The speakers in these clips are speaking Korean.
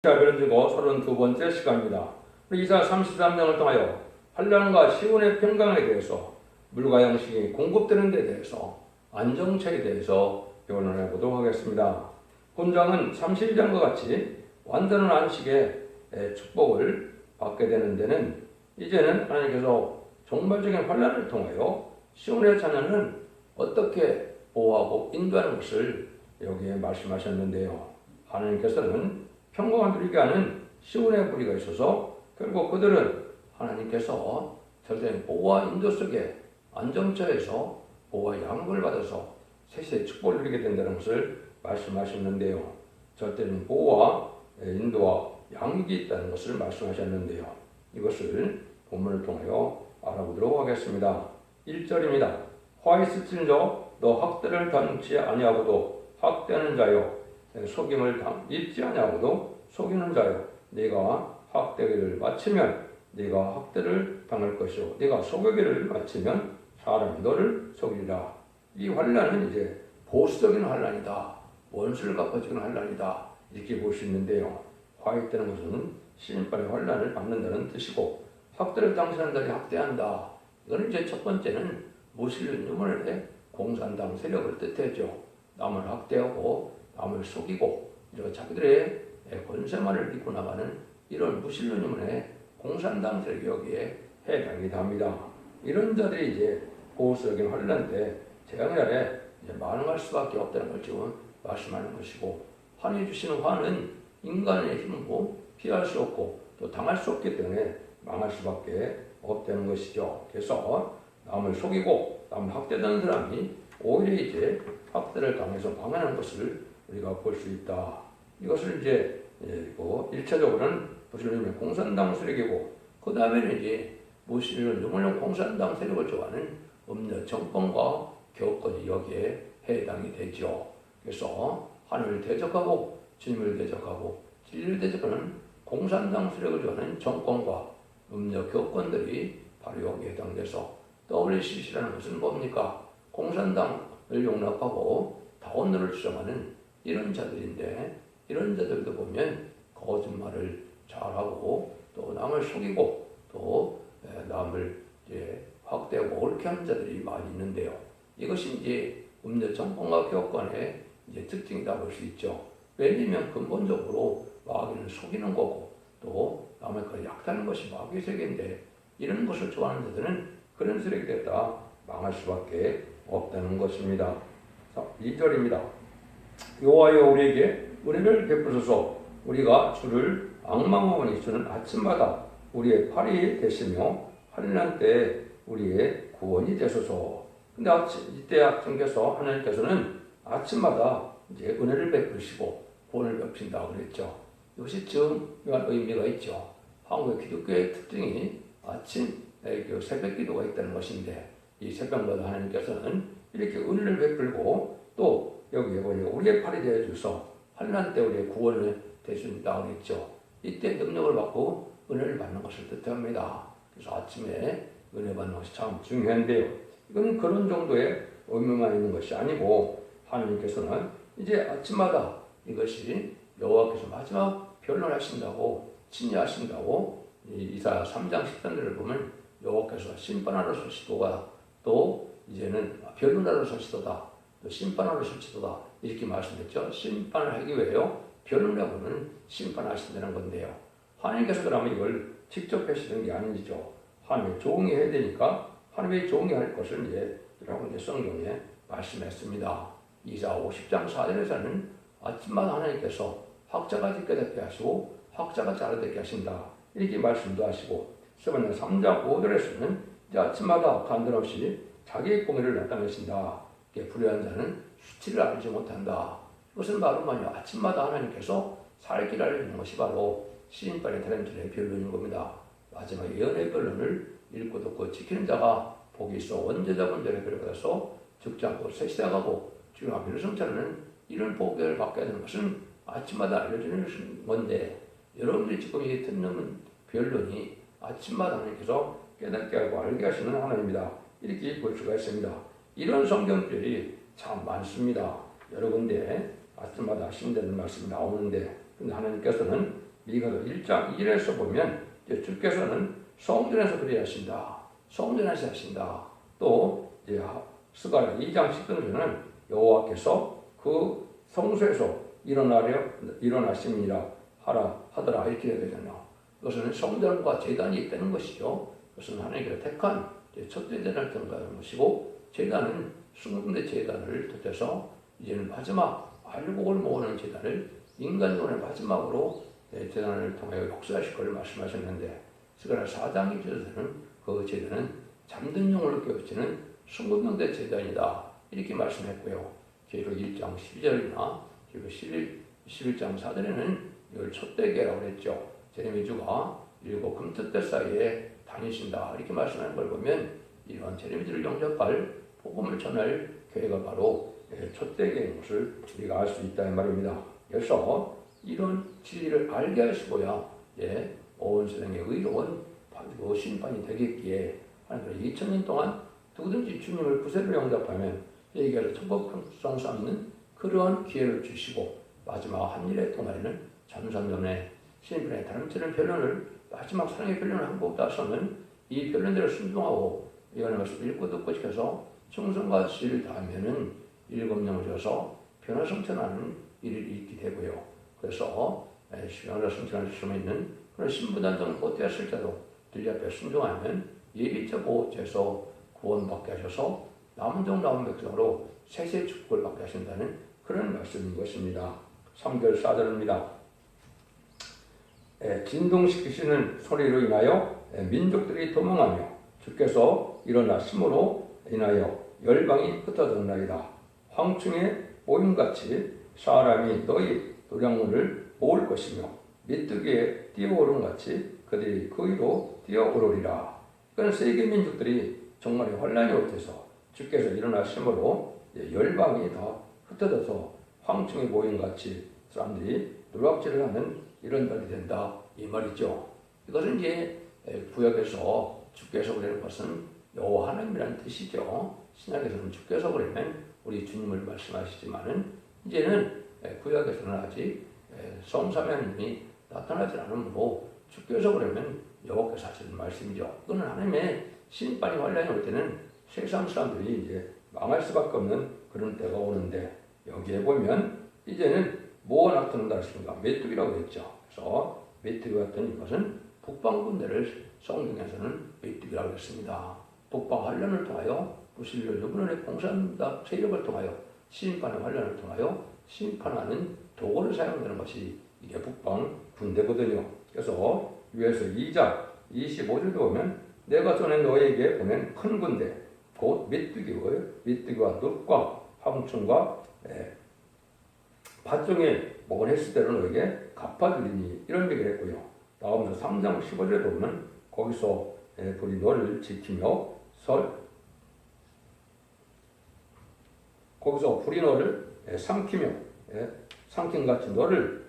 자, 변지고 32번째 시간입니다. 이사 33장을 통하여 환란과 시온의 평강에 대해서 물과 양식이 공급되는 데 대해서 안정체에 대해서 변론해 보도록 하겠습니다. 본장은 31장과 같이 완전한 안식의 축복을 받게 되는 데는 이제는 하나님께서 종말적인 환란을 통하여 시온의 자녀는 어떻게 보호하고 인도하는 것을 여기에 말씀하셨는데요. 하나님께서는 평강을 누리게 하는 시온의 뿌리가 있어서 결국 그들은 하나님께서 절대적인 보호와 인도 속에 안정처에서 보호와 양육을 받아서 세세의 축복을 누리게 된다는 것을 말씀하셨는데요. 절대적인 보호와 인도와 양육이 있다는 것을 말씀하셨는데요. 이것을 본문을 통하여 알아보도록 하겠습니다. 1절입니다. 화이스 찔려 너 학대를 당치 아니하고도 학대하는 자요 속임을 당, 잊지 아니하고도 속이는 자요 네가 학대기를 마치면 네가 학대를 당할 것이요. 네가 속이기를 마치면 사람이 너를 속이리라. 이 환란은 이제 보수적인 환란이다. 원수를 갚아주는 환란이다. 이렇게 볼 수 있는데요. 화이트는 것은 신발의 환란을 받는다는 뜻이고 학대를 당신한 자리 학대한다. 이거는 이제 첫 번째는 무슬림 유물의 공산당 세력을 뜻하죠. 남을 학대하고 남을 속이고 이런 자기들의 권세만을 믿고 나가는 이런 무신론님의 공산당 세력이 여기에 해당이 됩니다. 이런 자들이 이제 보수적인 환란 때 재앙의 아래 반응할 수밖에 없다는 걸 지금 말씀하는 것이고 환히 주시는 환은 인간의 힘으로 피할 수 없고 또 당할 수 없기 때문에 망할 수밖에 없다는 것이죠. 그래서 남을 속이고 남을 학대하는 사람이 오히려 이제 학대를 당해서 방해하는 것을 우리가 볼 수 있다. 이것을 이제 뭐 1차적으로는 무슬림의 공산당 세력이고 그 다음에는 이제 유물론 공산당 세력을 좋아하는 음녀 정권과 교권이 여기에 해당이 되죠. 그래서 하늘을 대적하고 주님을 대적하고 진리를 대적하는 공산당 세력을 좋아하는 정권과 음녀 교권들이 바로 여기에 해당돼서 WCC라는 것은 뭡니까? 공산당을 용납하고 다원들을 주장하는 이런 자들인데 이런 자들도 보면 거짓말을 잘하고 또 남을 속이고 또 남을 이제 확대하고 옳게 하는 자들이 많이 있는데요. 이것이 이제 음료 정권과 교권의 이제 특징이다 볼수 있죠. 왜냐면 근본적으로 마귀는 속이는 거고 또 남을 그 약하는 것이 마귀의 세계인데 이런 것을 좋아하는 자들은 그런 세력이 됐다 망할 수밖에 없다는 것입니다. 2절입니다. 여호와여 우리에게 은혜를 베푸소서 우리가 주를 악망하오니 주는 아침마다 우리의 팔이 되시며 환난 때 우리의 구원이 되소서. 근데 아침, 이때 하나님께서 하나님께서는 아침마다 이제 은혜를 베푸시고 구원을 베푸신다 그랬죠. 이것이 중요한 의미가 있죠. 한국의 기독교의 특징이 아침 그 새벽 기도가 있다는 것인데 이 새벽마다 하나님께서는 이렇게 은혜를 베풀고 또 여기에 보니까 우리의 팔이 되어 주서 환난 때 우리의 구원을 되준다 그랬죠. 이때 능력을 받고 은혜를 받는 것을 뜻합니다. 그래서 아침에 은혜 받는 것이 참 중요한데요. 이건 그런 정도의 의미만 있는 것이 아니고 하나님께서는 이제 아침마다 이것이 여호와께서 마지막 변론하신다고 진리하신다고 이사 3장 13절을 보면 여호와께서 심판하러 서시도가 또 이제는 변론하러 서시도다 또 심판하러 서시도다 이렇게 말씀했죠. 심판을 하기 위해요. 변론하고는 심판하신다는 건데요. 하나님께서 그러면 이걸 직접 하시는 게 아니죠. 하나님의 종이 해야 되니까 하나님의 종이 할 것을 이제 여러분 이제 성경에 말씀했습니다. 이사 50장 4절에서는 아침마다 하나님께서 학자가 되게 하시고 학자가 자라되게 하신다. 이렇게 말씀도 하시고 서번에 3장 5절에서는 이제 아침마다 간단없이 자기의 공의를 나타내신다. 불의한 자는 수치를 알지 못한다. 이것은 바로 뭐냐 아침마다 하나님께서 살 길을 알려주는 것이 바로 시인반의 타렌트의 변론인 겁니다. 마지막 예언의 변론을 읽고 듣고 지키는 자가 복이 있어 원죄자분 전에 별받아서 죽지 않고 새시다가고 지금 앞에 성찰하는 이런 복을 받게 되는 것은 아침마다 알려주는 건데 여러분들이 지금 이 듣는 변론이 아침마다 하나님께서 깨닫게 하고 알게 하시는 하나님이다. 이렇게 볼 수가 있습니다. 이런 성경들이 참 많습니다. 여러 군데 아침마다 하신다는 말씀이 나오는데 근데 하나님께서는 미가도 1장 1에서 보면 주께서는 성전에서 그리 하신다. 성전에서 하신다. 또 스가랴 2장 10절에는 여호와께서 그 성소에서 일어나려 일어나십니다. 하라 하더라 이렇게 되잖아요. 그것은 성전과 재단이 있다는 것이죠. 그것은 하나님께서 택한 이제 첫 재단을 통과하는 것이고 재단은 수군대 재단을 덧대서 이제는 마지막 알곡을 모으는 재단을 인간론의 마지막으로 예, 재단을 통하여 역사하실 것을 말씀하셨는데 스가랴 4장 2절에서는 그 재단은 잠든 영혼을 깨우치는 순금명대 재단이다 이렇게 말씀했고요. 계로 1장 12절이나 계로 11, 11장 4절에는 이걸 촛대계라고 했죠. 제레미주가 일곱 금뜻대 사이에 다니신다 이렇게 말씀하는 걸 보면 이런 제레미주를 영접할 복음을 전할 교회가 바로 예, 촛대계인 것을 우리가 알 수 있다 이 말입니다. 그래서 이런 진리를 알게 하시고야 예, 온 세상에 의로운 바로 심판이 되겠기에 하나님 2000년 동안 누구든지 주님을 구세로 영접하면 얘기를 천국 풍성 쌓는 그러한 기회를 주시고 마지막 한 일의 동안에는 전산전에 신분의 다름치는 변론을 마지막 사랑의 변론을 한국 다서는 이 변론대로 순종하고 이거는 것을 읽고 듣고 지켜서 충성과 지를 다하면은 일곱 명을 줘서 변화 성천하는 일이 있게 되고요. 그래서 변화 성천할 수 있는 그런 신부단장 못되었을 때도 들리 앞에 순종하면 예비적 죄서 구원받게 하셔서 남은 종 남은 백성으로 세세 축복을 받게 하신다는 그런 말씀인 것입니다. 3절 4절입니다. 예, 진동시키시는 소리로 인하여 예, 민족들이 도망하며 주께서 일어나심으로 인하여 열방이 흩어졌나이다. 황충의 모임같이 사람이 너희 노량물을 모을 것이며 메뚜기에 뛰어오른 같이 그들이 그 위로 뛰어오르리라. 이건 세계 민족들이 정말 환란이 올 때서 주께서 일어나심으로 열방이 다 흩어져서 황충의 모임같이 사람들이 누락질을 하는 이런 날이 된다 이 말이죠. 이것은 이제 구약에서 주께서 그러는 것은 여호와 하나님이라는 뜻이죠. 신약에서는 주께서 그러면 우리 주님을 말씀하시지만은 이제는 구약에서는 아직 성삼위 하나님이 나타나지 않으므로 주께서 그러면 여호와께서 하시는 말씀이죠. 그거는 하나님의 심판이 환란이 올 때는 세상 사람들이 이제 망할 수밖에 없는 그런 때가 오는데 여기에 보면 이제는 뭐가 나타난다 했습니까? 메뚜기라고 했죠. 그래서 메뚜기 같은 이것은 북방 군대를 성경에서는 메뚜기라고 했습니다. 북방 환란을 통하여 부실을 여분의 공산당 세력을 통하여 심판의 환란을 통하여 심판하는 도구를 사용되는 것이 이게 북방 군대거든요. 그래서 유에서 2장 25절도 보면 내가 전에 너에게 보낸 큰 군대 곧 메뚜기와 메뚜기와 늑과 황충과 밭종에 먹은 횟수대로 너에게 갚아주리니 이런 얘기를 했고요. 다음서 3장 15절에 보면 거기서 불이 너를 지키며 설 거기서 불이 너를 삼키며 삼킨 같이 너를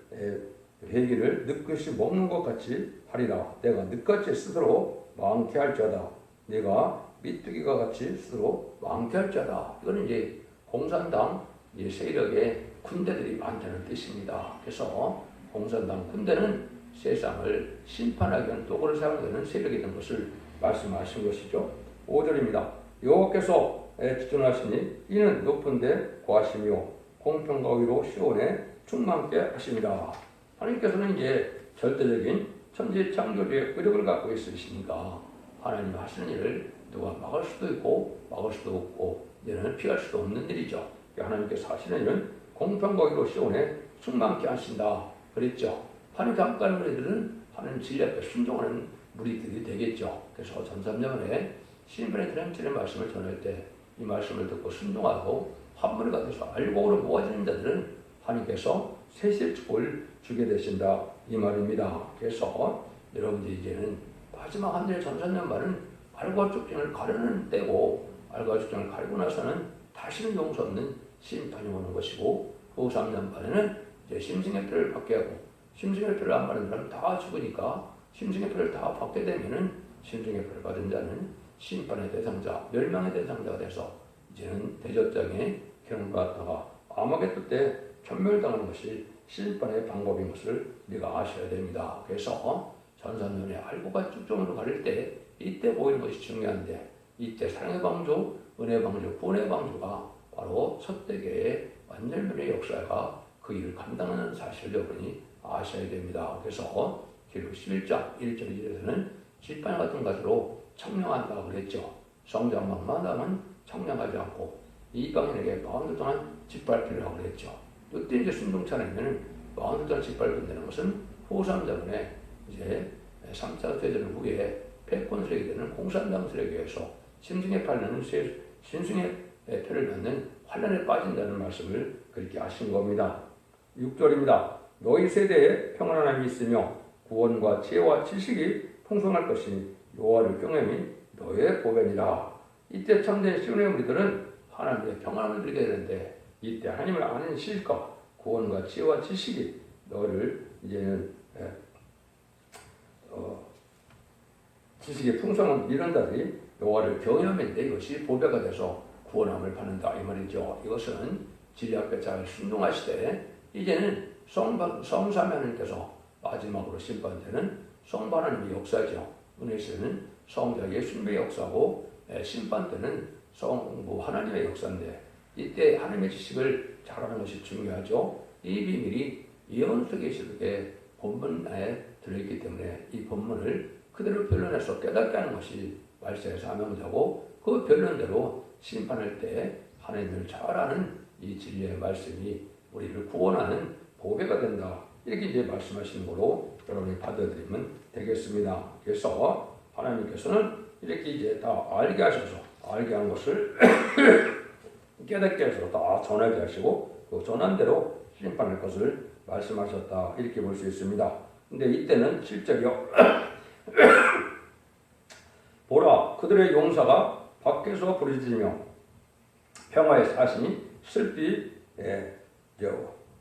회기를 늑것이 먹는 것 같이 하리라. 내가 늑같이 스스로 많게 할자다. 내가 미뚜기가 같이 스스로 많게 할자다. 이거는 이제 공산당 세력의 군대들이 많다는 뜻입니다. 그래서 공산당 군대는 세상을 심판하기 위한 도구를 사용하는 세력이 된 것을 말씀하신 것이죠. 5절입니다. 여호와께서 주존하시니 이는 높은 데 고하시며 공평과 위로 시온에 충만케 하십니다. 하나님께서는 이제 절대적인 천지 창조주의 의력을 갖고 있으시니까 하나님 하시는 일을 누가 막을 수도 있고 막을 수도 없고 이는 피할 수도 없는 일이죠. 하나님께서 하시는 일은 공평과 위로 시온에 충만케 하신다. 그랬죠. 하나님 함께하는 우리들은 하나님 진리 앞에 순종하는 무리들이 되겠죠. 그래서 전삼년에 신분의 드림치의 말씀을 전할 때 이 말씀을 듣고 순종하고 한물이가 돼서 알곡으로 모아지는 자들은 하나님께서 세실 축복을 주게 되신다 이 말입니다. 그래서 여러분들 이제는 마지막 한 달의 전산년말은 알과 축쟁을 가려는 때고 알과 축쟁을 가리고 나서는 다시는 용서 없는 심판이 오는 것이고 후 3년 반에는 이제 심승의 표를 받게 하고 심승의 표를 안 받는 사람 다 죽으니까 심승의 표를 다 받게 되면은 심승의 표를 받은 자는 심판의 대상자, 멸망의 대상자가 돼서 이제는 대접장에 경을 받다가 아마겟도 때 전멸당하는 것이 심판의 방법인 것을 우리가 아셔야 됩니다. 그래서 전산년에 알고 가 쭉정으로 가릴 때 이때 보이는 것이 중요한데 이때 사랑의 방주, 은혜 방주, 구원의 방주가 바로 첫 대계의 완전면의 역사가 그 일을 감당하는 사실을 여러분이 아셔야 됩니다. 그래서 기록 11장 1절 2절에서는 질판 같은 것으로 청량한다 그랬죠. 성장만마다는 청량하지 않고 이방인에게 마흔 동안 짓밟히라고 그랬죠. 이때 이제 순동차라면 마흔 동안 짓밟힌다는 것은 후삼자분의 이제 3차 대전 후에 패권 세력이 되는 공산당 세력에서 신승에 팔리는 신승의 표를 받는 환란에 빠진다는 말씀을 그렇게 하신 겁니다. 6절입니다. 너희 세대에 평안함이 있으며 구원과 지혜와 지식이 풍성할 것이니 여호와를 경외함이 너의 보배니라. 이때 참된 시온의 우리들은 하나님의 평안을 누리게 되는데 이때 하나님을 아는 실과 구원과 지혜와 지식이 너를 이제는 예, 어, 지식의 풍성한 이런 자들이 여호와를 경외하면 이것이 보배가 돼서 구원함을 받는다 이 말이죠. 이것은 진리 앞에 잘 순종하시되 이제는 성, 성삼 하나님께서 마지막으로 심판되는 성부 하나님의 역사죠. 은혜시는 성자 예수님의 역사고 심판 때는 성부 하나님의 역사인데 이때 하나님의 지식을 잘하는 것이 중요하죠. 이 비밀이 예언 속에 시록에 본문에 들어있기 때문에 이 본문을 그대로 변론해서 깨닫게 하는 것이 말세의 사명자고 그 변론대로 심판할 때 하나님을 잘 아는 이 진리의 말씀이 우리를 구원하는 보배가 된다. 이렇게 이제 말씀하시는 거로 여러분이 받아들이면 되겠습니다. 그래서 하나님께서는 이렇게 이제 다 알게 하셔서 알게 한 것을 깨닫게 해서 다 전하게 하시고 그 전한 대로 심판할 것을 말씀하셨다. 이렇게 볼 수 있습니다. 근데 이때는 실적이요. 보라 그들의 용사가 밖에서 부르짖으며 평화의 사신이 슬피 예,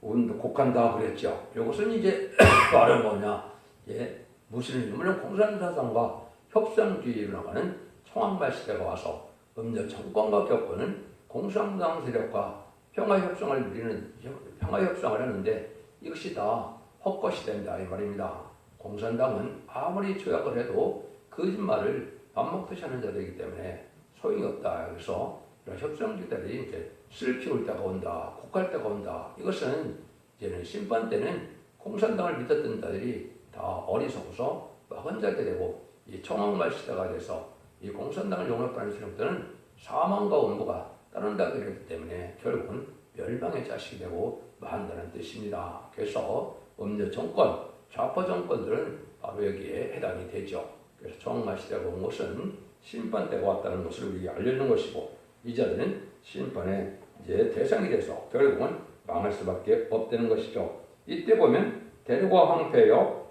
운도 곡한다 그랬죠. 이것은 이제 말은 뭐냐? 예, 무슬림 물론 공산사상과 협상주의로 나가는 청황발 시대가 와서 음녀 정권과 겪고는 공산당 세력과 평화 협상을 누리는 평화 협상을 하는데 이것이 다 헛것이 된다 이 말입니다. 공산당은 아무리 조약을 해도 거짓말을 밥 먹듯이 하는 자들이기 때문에 소용이 없다. 그래서 협상주들이 이제 슬피울 때가 온다, 곡할 때가 온다. 이것은 이제는 심판 때는 공산당을 믿었던 자들이 다 어리석어서 혼자게 되고 이 청황말 시대가 돼서 이 공산당을 용납하는 세력들은 사망과 원고가 따른다고 그랬기 때문에 결국은 멸망의 자식이 되고 만다는 뜻입니다. 그래서 음녀 정권, 좌파 정권들은 바로 여기에 해당이 되죠. 그래서 청황말 시대가 온 것은 심판 때가 왔다는 것을 우리에게 알려주는 것이고 이 자들은 심판의 이제 대상이 돼서 결국은 망할 수밖에 없다는 것이죠. 이때 보면 대륙과 황폐여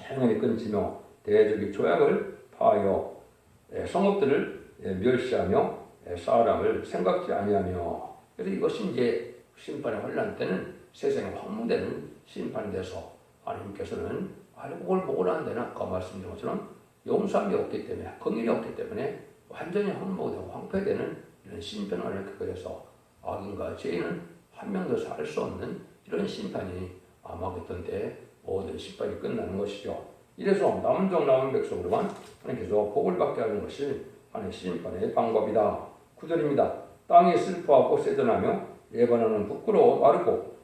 행운이 끊지며 대적이 조약을 파하여 예, 성읍들을 예, 멸시하며 예, 사람을 생각지 아니하며 그래서 이것이 이제 심판의 환란 때는 세상에 황무되는 심판이 돼서 하나님께서는 보고 난 데는 아까 말씀드린 것처럼 용서함이 없기 때문에 긍휼이 없기 때문에 완전히 황무되고 황폐되는 이런 심판을 겪게 돼서 악인과 죄인은 한 명도 살 수 없는 이런 심판이 아마겟돈 때 모든 심판이 끝나는 것이죠. 이래서 남은 종 남은 백성으로만 하나님께서 복을 받게 하는 것이 하나님의 심판의 방법이다. 구절입니다. 땅이 슬퍼하고 세전하며 예바노는 부끄러워 마르고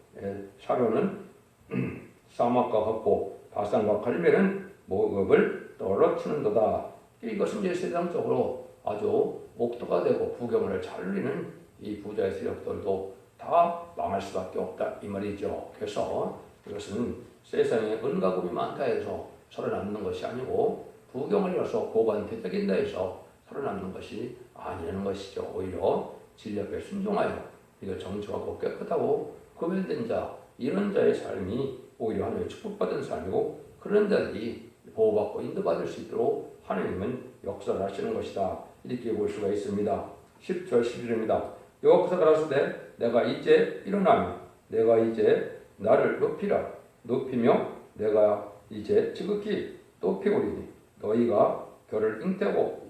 샤론은 사막과 같고 바산과 갈멜은 모급을 떨어뜨는도다. 이것은 이제 세상적으로 아주 목도가 되고 부경을 잘 누리는 이 부자의 세력들도 다 망할 수밖에 없다 이 말이죠. 그래서 이것은 세상에 은가금이 많다 해서 살아남는 것이 아니고 부경을 이뤄서 고관 대적인다 해서 살아남는 것이 아니라는 것이죠. 오히려 진리 앞에 순종하여 이거 정직하고 깨끗하고 구별된 자 이런 자의 삶이 오히려 하나님의 축복받은 삶이고 그런 자들이 보호받고 인도받을 수 있도록 하나님은 역사를 하시는 것이다. 이렇게 볼 수가 있습니다. 10절 11절입니다. 여호와께서 가라사대 내가 이제 일어나며 내가 이제 나를 높이라 높이며 내가 이제 지극히 높이오리니 너희가 결을 잉태고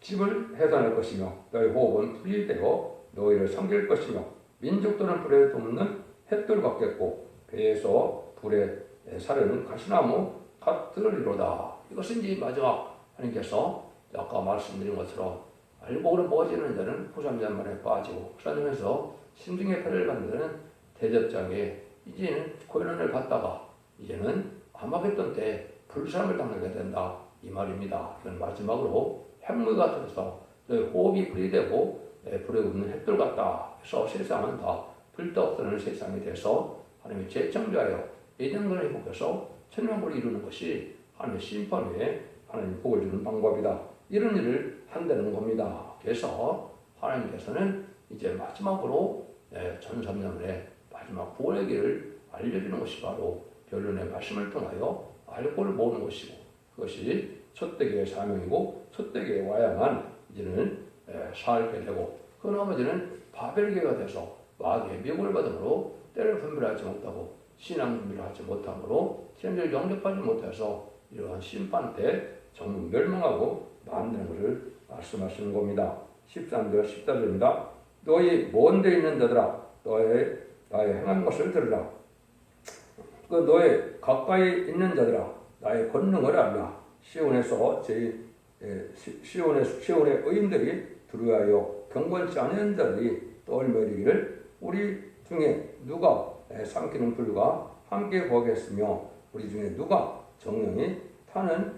집을 해산할 것이며 너희 호흡은 풀이 되어 너희를 섬길 것이며 민족들은 불에 돕는 햇돌 같겠고 배에서 불에 사르는 가시나무 같으리로다. 이것은 이제 마지막 하나님께서 아까 말씀드린 것처럼 알고는 뻗지는 자는 후삼잔만에 빠지고 그러면서 신중의 패를 만드는 대접장에 이제는 고연을 받다가 이제는 아마겟돈 때 불사함을 당하게 된다 이 말입니다. 이건 마지막으로 핵물 같아서 너희 호흡이 불이 되고 내 불에 웃는 햇불 같다 해서 세상은 다 불떡드는 세상이 돼서 하나님의 재창조하여 예정을 회복해서 천명을 이루는 것이 하나님의 심판 후에 하나님 복을 주는 방법이다. 이런 일을 한다는 겁니다. 그래서 하나님께서는 이제 마지막으로 예, 전삼년의 마지막 구원의 길을 알려주는 것이 바로 변론의 말씀을 통하여 알고를 모으는 것이고 그것이 첫대기의 사명이고 첫대기에 와야만 이제는 예, 살게 되고 그 나머지는 바벨계가 돼서 마귀의 미혹을 받음으로 때를 분별하지 못하고 신앙 분별을 하지 못함으로天를 영접하지 못해서 이러한 심판 때 전부 멸망하고 만드는 것을 말씀하시는 겁니다. 13절 14절입니다. 너희 먼데 있는 자들아 너의 나의 행한 것을 들으라. 그 너의 가까이 있는 자들아 나의 권능을 알라. 시온에서 제 예, 시- 시온의 시온의 의인들이 두려워하여 경건치 않은 자들이 떠올매리기를 우리 중에 누가 예, 삼키는 불과 함께 거겠으며 우리 중에 누가 정령이 타는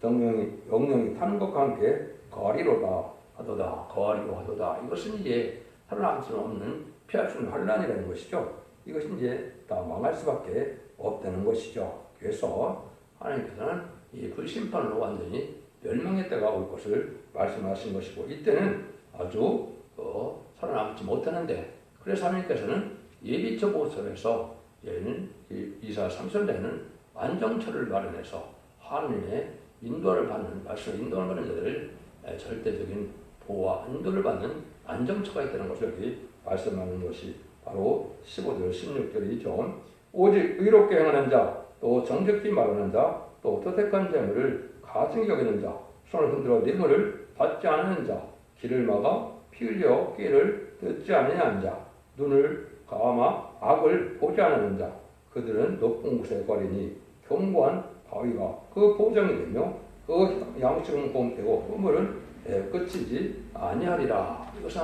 정령이 영령이 타는 것과 함께 거리로다 하도다 거리로 하도다 이것은 이제 살아남을 수 없는 피할 수 없는 환란이라는 것이죠. 이것이 이제 다 망할 수밖에 없다는 것이죠. 그래서 하나님께서는 이 불심판으로 완전히 멸망의 때가 올 것을 말씀하신 것이고 이때는 아주 어, 살아남지 못하는데 그래서 하나님께서는 예비처 얘는 이사 삼선대는 안정처를 마련해서 하나님의 인도를 받는 말씀 인도를 받는 자들을 에, 절대적인 보호와 인도를 받는 안정처가 있다는 것을 여기 말씀하는 것이 바로 15절 16절이죠. 오직 의롭게 행하는 자, 또 정직히 말하는 자, 또 도택한 재물을 가증히 여기는 자, 손을 흔들어 뇌물을 받지 않는 자, 길을 막아 피 흘려 끼를 듣지 않느냐는 자, 눈을 감아 악을 보지 않는 자, 그들은 높은 곳에 거리니 견고한 바위가 그 보장이 되며 그 양식은 공되고 그물은 예, 끝이지 아니하리라. 이것은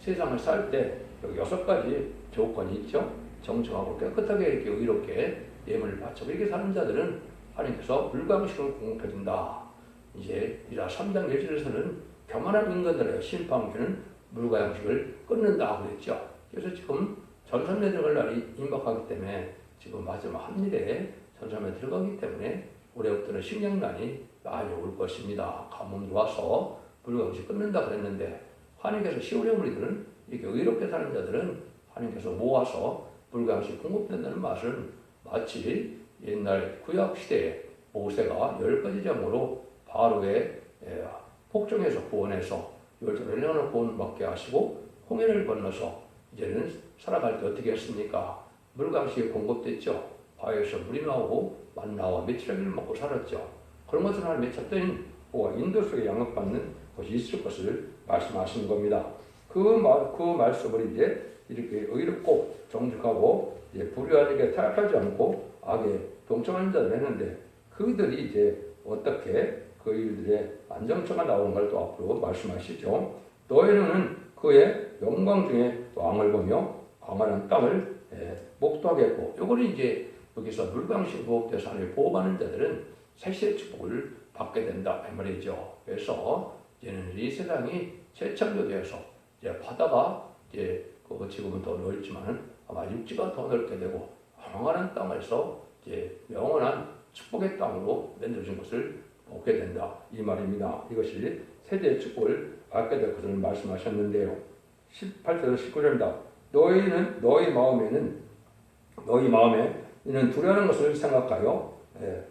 세상을 살 때 여섯 가지 조건이 있죠. 정정하고 깨끗하게 이렇게 의롭게 예물을 바치고 이렇게 사는 자들은 하나님께서 물광식을 공급해준다. 이제 이라 3장 1절에서는 교만한 인간들의 심판기는 물과 양식을 끊는다 그랬죠. 그래서 지금 전선에 들어갈 날이 임박하기 때문에 지금 마지막 한일에 전선에 들어가기 때문에 올해부터는 식량난이 많이 올 것입니다. 가뭄도 와서 양식 끊는다 그랬는데 하나님께서 시오의 우리들은 이렇게 의롭게 사는 자들은 하나님께서 모아서 양식 공급된다는 맛은 마치 옛날 구약 시대에 모세가 열 가지 점으로 바로의 예, 폭정에서 구원해서 열두 년을 구원받게 하시고 홍해를 건너서 이제는 살아갈 때 어떻게 했습니까? 물강식이 공급됐죠. 바위에서 물이 나오고 만 나와 며칠을 먹고 살았죠. 그런 것을 하나님의 첫째인 보가 인도 속에 양육받는 것이 있을 것을 말씀하시는 겁니다. 그, 말, 그 말씀을 이제 이렇게 의롭고 정직하고 이제 불의하게 타협하지 않고 악에 동참하는 자들 했는데 그들이 이제 어떻게 그 일들의 안정처가 나오는 걸 또 앞으로 말씀하시죠. 너희는 그의 영광 중에 왕을 보며 광활한 땅을 예, 목도하겠고 요거는 이제 여기서 물광식 하나님 보호받는 자들은 새시의 축복을 받게 된다 이 말이죠. 그래서 이제는 이 세상이 재창조되어서 이제 바다가 이제 그 지금은 더 넓지만 아마 육지가 더 넓게 되고 광활한 땅에서 이제 영원한 축복의 땅으로 만들어진 것을 얻게 된다 이 말입니다. 이것이 세대의 축복을 받게 될 것을 말씀하셨는데요. 18절 19절입니다. 너희는 너희 마음에는 너희 마음에 이는 두려는 것을 생각하여 예,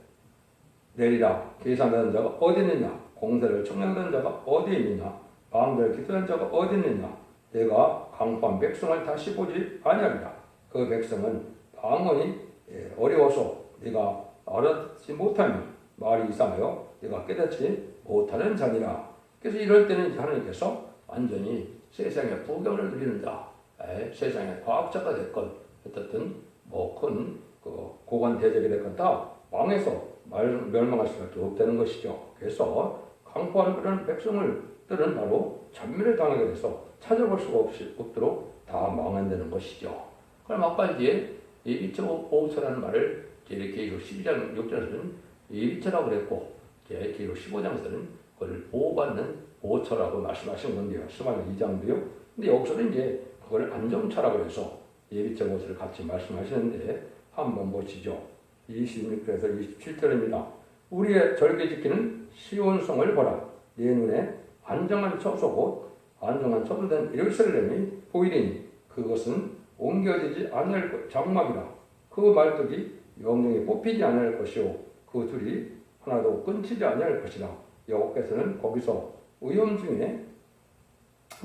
내리라. 계산하는 자가 어디 있느냐? 공세를 청량하는 자가 어디 있느냐? 마음대로 기도하는 자가 어디 있느냐? 내가 강포한 백성을 다시 보지 아니하리라. 그 백성은 방언이 예, 어려워서 네가 알아듣지 못하며 말이 이상하여 네가 깨닫지 못하는 자니라. 그래서 이럴 때는 하나님께서 완전히 세상의 부경을 누리는 자 에, 세상의 과학자가 됐건 어떻든 뭐큰 그 고관 대적이 됐건 다 망해서 말, 멸망할 수밖에 없다는 것이죠. 그래서 강포한 그런 백성을들은 바로 전멸을 당하게 돼서 찾아볼 수가 없이, 없도록 다 망한다는 것이죠. 그럼 아까 이제 예비처 보호처라는 말을 이제 이렇게 12장 6절에서는 예비처라고 그랬고 이제 기록 15장에서는 그걸 보호받는 보호처라고 말씀하신 건데요. 수많은 2장도요. 근데 여기서는 이제 그걸 안정처라고 해서 예비처 보호처를 같이 말씀하시는데 한번 보시죠. 26절에서 27절입니다. 우리의 절개 지키는 시온성을 보라. 내 눈에 안정한 처소고 안정한 처소된 예루살렘이 보이리니 그것은 옮겨지지 않을 것, 장막이라. 그 말뚝이 영영에 뽑히지 않을 것이요. 그 둘이 하나도 끊치지 않을 것이라. 여호께서는 거기서 위험 중에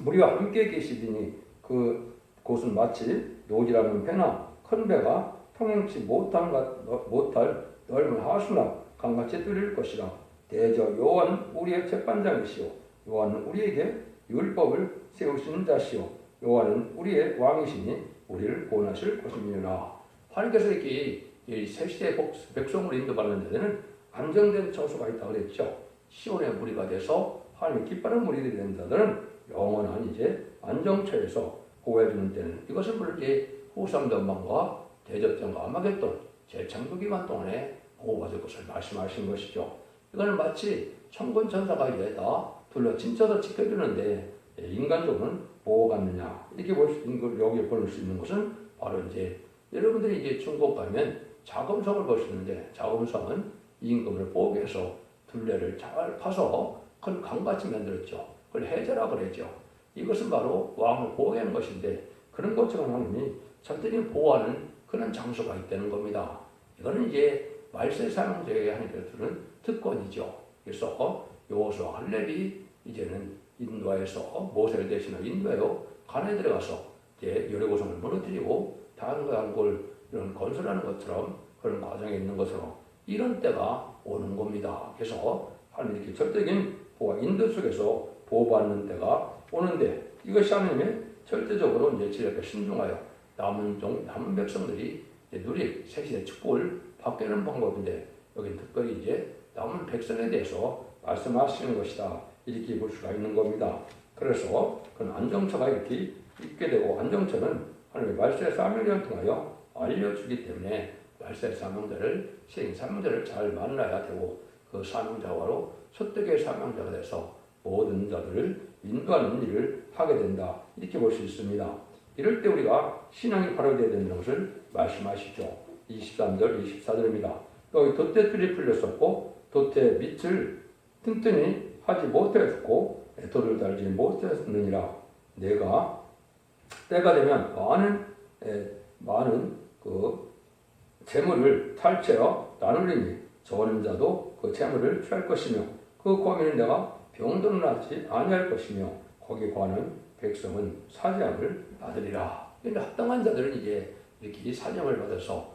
우리와 함께 계시리니 그 곳은 마치 노지라는 배나 큰 배가 통행치 못한 것, 못할 넓은 하수나 강같이 뚫릴 것이라. 대저 여호와는 우리의 재판장이시오. 여호와는 우리에게 율법을 세우시는 자시오. 여호와는 우리의 왕이시니 우리를 구원하실 것입니다. 하나님께서 이렇게 이 세시대 백성을 인도받는 데는 안정된 처소가 있다고 그랬죠. 시온의 무리가 돼서 하나님의 기뻐하는 무리들이 된 자들은 영원한 이제 안정처에서 보호해주는 때는 이것은 이제 후삼전망과 대접전과 아마겟돈 재창조 기간 동안에 보호받을 것을 말씀하신 것이죠. 이거는 마치 천군 천사가 이제 다 둘러 진짜로 지켜주는데 인간적으로는 보호받느냐 이렇게 볼 수 있는 걸 여기 볼수 있는 것은 바로 이제 여러분들이 이제 중국 가면 자금성을 보시는데 자금성은 임금을 보호하기 위해서 둘레를 잘 파서 큰 강같이 만들었죠. 그걸 해제라 그랬죠. 이것은 바로 왕을 보호하는 것인데 그런 것처럼 하나님이 천들이 보호하는 그런 장소가 있다는 겁니다. 이거는 이제 말세 사명제에 하나님께서는 특권이죠. 그래서 요호수와 할렙이 이제는 인도에서 모세를 대신하여 인도에요 간에 들어가서 이제 여리고성을 무너뜨리고 다른 걸 이런 건설하는 것처럼 그런 과정에 있는 것처럼 이런 때가 오는 겁니다. 그래서 하나님 이렇게 절대적인 보호 인도 속에서 보호받는 때가 오는데 이것이 하나님의 절대적으로 이제 지략에 신중하여 남은 종 남은 백성들이 누릴 새시대 축복을 받게 하는 방법인데 여기 특별히 이제 남은 백성에 대해서 말씀하시는 것이다 이렇게 볼 수가 있는 겁니다. 그래서 그 안정처가 이렇게 있게 되고 안정처는 하나님의 말세 사명을 통하여 알려주기 때문에 말세 사명자를 시행 사명자를 잘 만나야 되고 그 사명자와로 소득의 사명자가 돼서 모든 자들을 인도하는 일을 하게 된다 이렇게 볼 수 있습니다. 이럴 때 우리가 신앙이 바로 되야 되는 것을 말씀하시죠. 23절, 24절입니다. 여기 돛대줄이 풀렸었고 돛대 밑을 튼튼히 하지 못하였고 돌을 달지 못하였느니라. 내가 때가 되면 많은 에, 많은 그 재물을 탈취하여 나누리니 저는 자도 그 재물을 취할 것이며 그 고민은 내가 병든 나지 아니할 것이며 거기 관한 백성은 사장을 받으리라. 근데 합당한 자들은 이제 이렇게 사정을 받아서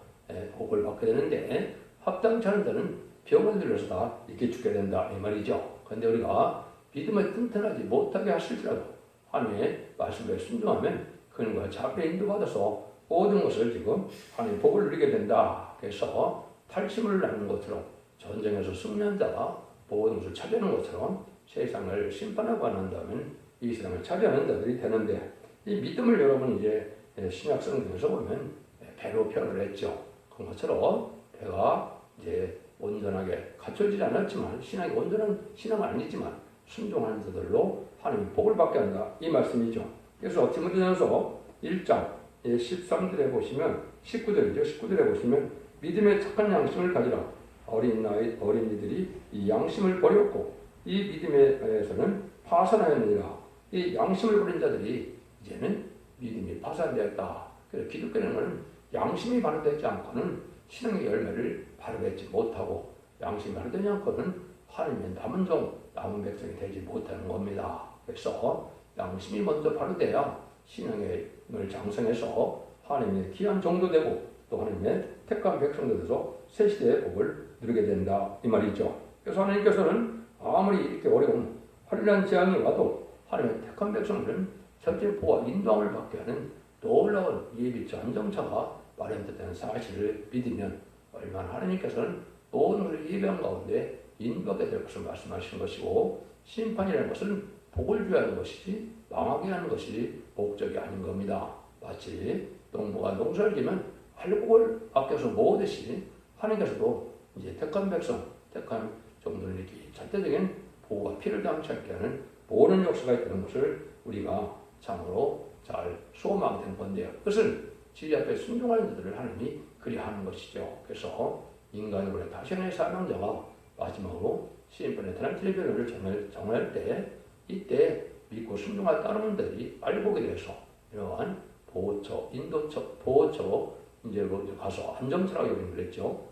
복을 받게 되는데 합당치 않은 자는 병을 들려서 다 이렇게 죽게 된다 이 말이죠. 그런데 우리가 믿음을 튼튼하지 못하게 하실지라도 하나님의 말씀에 순종하면 그는과 자폐 인도받아서 모든 것을 지금 하나님 복을 누리게 된다. 그래서 탈심을 낳는 것처럼 전쟁에서 승리한 자가 것을 차지하는 것처럼 세상을 심판하고 난 다음엔 이 세상을 차지하는 자들이 되는데 이 믿음을 여러분 이제 신약 성경에서 보면 배로 표현을 했죠. 그런 것처럼 배가 이제 온전하게 갖춰지지 않았지만 신앙이 온전한 신앙은 아니지만 순종하는 자들로 하나님 복을 받게 한다 이 말씀이죠. 그래서 디모데전서 1장 13절에 보시면 19절이죠. 19절에 보시면 믿음의 착한 양심을 가지라. 어린 나이 어린이들이 이 양심을 버렸고 이 믿음에서는 파산하였느니라. 이 양심을 버린 자들이 이제는 믿음이 파산되었다. 그래서 기독교는 양심이 바로되지 않고는 신앙의 열매를 바로맺지 못하고 양심이 바로되지 않고는 하나님의 남은 종, 남은 백성이 되지 못하는 겁니다. 그래서 양심이 먼저 바로돼야 신앙을 장성해서 하나님의 귀한 정도 되고 또 하나님의 택한 백성도 돼서 새 시대의 복을 누리게 된다 이 말이죠. 그래서 하나님께서는 아무리 이렇게 어려운 환란 재앙이 와도 하나님의 택한 백성들은 절대 보호와 인도함을 받게 하는 놀라운 예비치 안정차가 마련됐다는 사실을 믿으면 얼마나 하나님께서는 모든 예배한 가운데 인도하게 될 것을 말씀하시는 것이고 심판이라는 것은 복을 주야 하는 것이지 망하게 하는 것이 목적이 아닌 겁니다. 마치 농부가 농사를 지면 알곡을 아껴서 모으듯이 하나님께서도 이제 택한 백성, 택한 종들에게 절대적인 보호가 피를 당치 않게 하는 모든 역사가 있다는 것을 우리가 참으로 잘 소망하게 된 건데요. 그것은 지리 앞에 순종하는 자들을 하나님이 그리하는 것이죠. 그래서 인간으로의 다시의 사명자가 마지막으로 대란 텔레비전을 정할, 정할 때 이때 믿고 순종할 다른 분들이 빨리 보게 돼서 이러한 보호처, 인도처, 보호처 이제 뭐 가서 안정처라고 얘기를 했죠.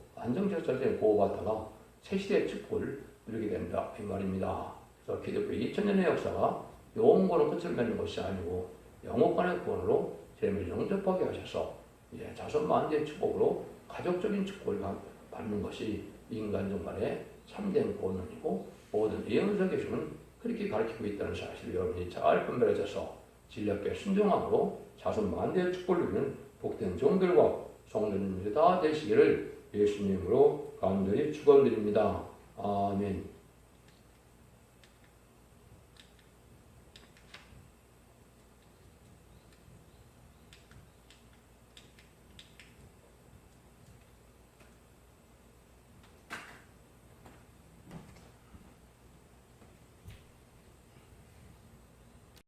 절대 보호받다가 새시대의 축복을 누리게 된다 이 말입니다. 그래서 기독교 2000년의 역사가 영원과는 끝을 맺는 것이 아니고 영원간의 구원으로 재미를 영접하게 하셔서 이제 자손 만대의 축복으로 가족적인 축복을 받- 받는 것이 인간적 간의 참된 구원이고 모든 예언서 계시는 그렇게 가르치고 있다는 사실을 여러분이 잘 분별하셔서 진리학계 순종함으로 자손 만대의 축복을 누리는 복된 종들과 성도님들이 다 되시기를 예수님으로 간절히 축원드립니다. 아멘.